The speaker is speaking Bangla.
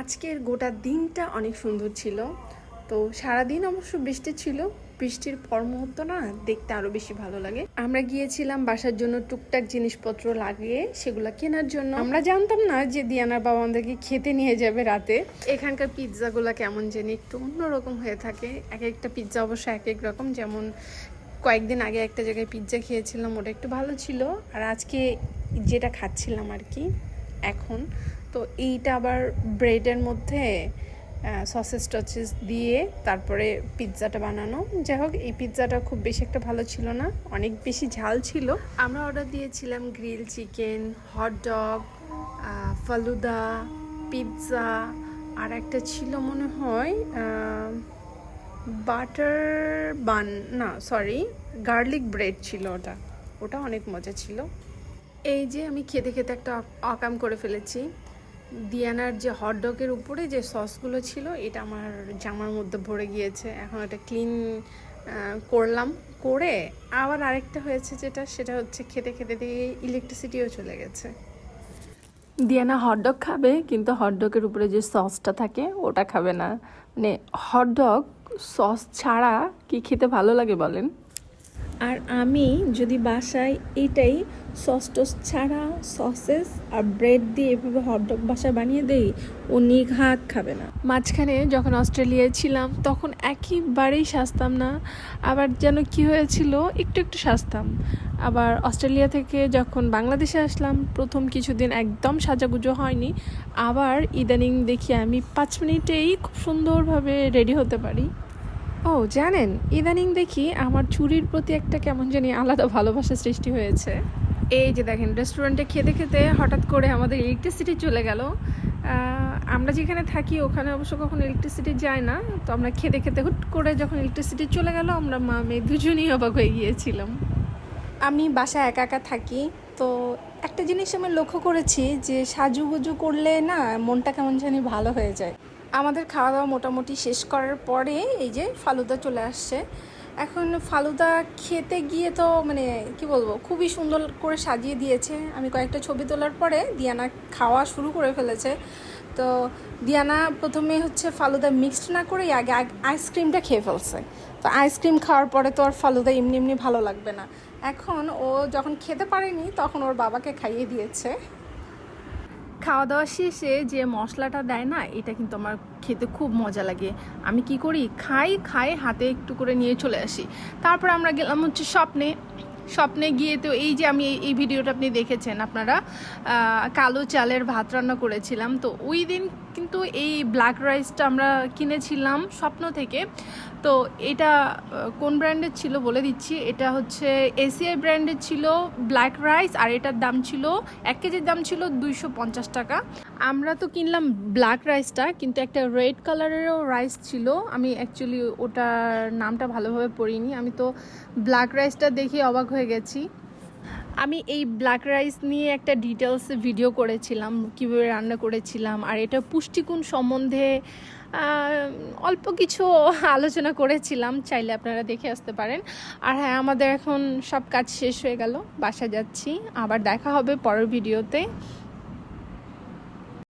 আজকের গোটা দিনটা অনেক সুন্দর ছিল। তো সারাদিন অবশ্য বৃষ্টি ছিল। বৃষ্টির পর মুহূর্ত না, দেখতে আরও বেশি ভালো লাগে। আমরা গিয়েছিলাম বাসার জন্য টুকটাক জিনিসপত্র লাগিয়ে, সেগুলো কেনার জন্য। আমরা জানতাম না যে দিয়ানার বাবা আমাদেরকে খেতে নিয়ে যাবে রাতে। এখানকার পিৎজাগুলো কেমন জানি একটু অন্যরকম হয়ে থাকে। এক একটা পিৎজা অবশ্য এক এক রকম। যেমন কয়েকদিন আগে একটা জায়গায় পিৎজা খেয়েছিলাম, ওটা একটু ভালো ছিল। আর আজকে যেটা খাচ্ছিলাম আর কি, এখন তো এইটা আবার ব্রেডের মধ্যে সসেস টসেস দিয়ে তারপরে পিৎজাটা বানানো যাই হোক এই পিৎজাটা খুব বেশি একটা ভালো ছিল না অনেক বেশি ঝাল ছিল আমরা অর্ডার দিয়েছিলাম grill chicken hot dog falooda pizza আর একটা ছিল মনে হয় বাটার বান না সরি গার্লিক ব্রেড ছিল ওটা ওটা অনেক মজা ছিল এই যে আমি খেতে খেতে একটা অকাম করে ফেলেছি দিয়ানার যে হটডগের উপরে যে সসগুলো ছিল, এটা আমার জামার মধ্যে ভরে গিয়েছে। এখন এটা ক্লিন করলাম, করে আবার আরেকটা হয়েছে যেটা, সেটা হচ্ছে খেতে খেতে দিয়ে ইলেকট্রিসিটিও চলে গেছে। দিয়ানা হটডগ খাবে, কিন্তু হটডগের উপরে যে সসটা থাকে, ওটা খাবে না। মানে হটডগ সস ছাড়া কি খেতে ভালো লাগে বলেন? আর আমি যদি বাসায় এটাই সস টস ছাড়া সসেস আর ব্রেড দিয়ে এভাবে হটডগ বাসায় বানিয়ে দেই, ও নিঘাত খাবে না। মাঝখানে যখন অস্ট্রেলিয়ায় ছিলাম, তখন একেবারেই সাজতাম না। আবার যেন কি হয়েছিল, একটু একটু সাজতাম। আবার অস্ট্রেলিয়া থেকে যখন বাংলাদেশে আসলাম, প্রথম কিছুদিন একদম সাজাগুজো হয়নি। আবার ইদানিং দেখি আমি পাঁচ মিনিটেই খুব সুন্দরভাবে রেডি হতে পারি। ও, জানেন, ইদানিং দেখি আমার চুরির প্রতি একটা কেমন জানি আলাদা ভালোবাসা সৃষ্টি হয়েছে। এই যে দেখেন রেস্টুরেন্টে খেতে খেতে হঠাৎ করে আমাদের ইলেকট্রিসিটি চলে গেল। আমরা যেখানে থাকি, ওখানে অবশ্য কখনো ইলেকট্রিসিটি যায় না। তো আমরা খেতে খেতে হুট করে যখন ইলেকট্রিসিটি চলে গেল, আমরা মা, মেয়ে দুজনেই অবাক হয়ে গিয়েছিলাম। আমি বাসায় একা একা থাকি, তো একটা জিনিস আমি লক্ষ্য করেছি যে সাজুগুজু করলে না মনটা কেমন জানি ভালো হয়ে যায়। আমাদের খাওয়া দাওয়া মোটামুটি শেষ করার পরে এই যে ফালুদা চলে আসছে। এখন ফালুদা খেতে গিয়ে তো মানে কি বলব, খুবই সুন্দর করে সাজিয়ে দিয়েছে। আমি কয়েকটা ছবি তোলার পরে দিয়ানা খাওয়া শুরু করে ফেলেছে। তো দিয়ানা প্রথমে হচ্ছে ফালুদা মিক্সড না করে আগে আগ- আইসক্রিমটা খেয়ে ফেলছে। তো আইসক্রিম খাওয়ার পরে তো আর ফালুদা এমনি এমনি ভালো লাগবে না। এখন ও যখন খেতে পারেনি তখন ওর বাবাকে খাইয়ে দিয়েছে। খাওয়া দাওয়া শেষে যে মশলাটা দেয় না, এটা কিন্তু আমার খেতে খুব মজা লাগে। আমি কি করি? খাই খাই, হাতে একটু করে নিয়ে চলে আসি। তারপর আমরা গেলাম হচ্ছে স্বপ্নে। স্বপ্নে গিয়ে তো এই যে আমি এই- ভিডিওটা আপনি দেখেছেন, আপনারা কালো চালের ভাত রান্না করেছিলাম। তো ওই দিন কিন্তু এই ব্ল্যাক রাইসটা আমরা কিনেছিলাম স্বপ্ন থেকে। তো এটা কোন ব্র্যান্ডের ছিল বলে দিচ্ছি? এটা হচ্ছে এসিআই ব্র্যান্ডের ছিল ব্ল্যাক রাইস আর এটার দাম ছিল, এক কেজির দাম ছিল দুইশো পঞ্চাশ টাকা। আমরা তো কিনলাম ব্ল্যাক রাইসটা কিন্তু একটা রেড কালারেরও রাইস ছিল। আমি অ্যাকচুয়ালি ওটার নামটা ভালোভাবে পড়িনি। আমি তো ব্ল্যাক রাইসটা দেখে অবাক হয়ে গেছি। আমি এই ব্ল্যাক রাইস নিয়ে একটা ডিটেলস ভিডিও করেছিলাম, কীভাবে রান্না করেছিলাম, আর এটা পুষ্টিগুণ সম্বন্ধে অল্প কিছু আলোচনা করেছিলাম, চাইলে আপনারা দেখে আসতে পারেন। আর হ্যাঁ আমাদের এখন সব কাজ শেষ হয়ে গেল বাসা যাচ্ছি। আবার দেখা হবে পরের ভিডিওতে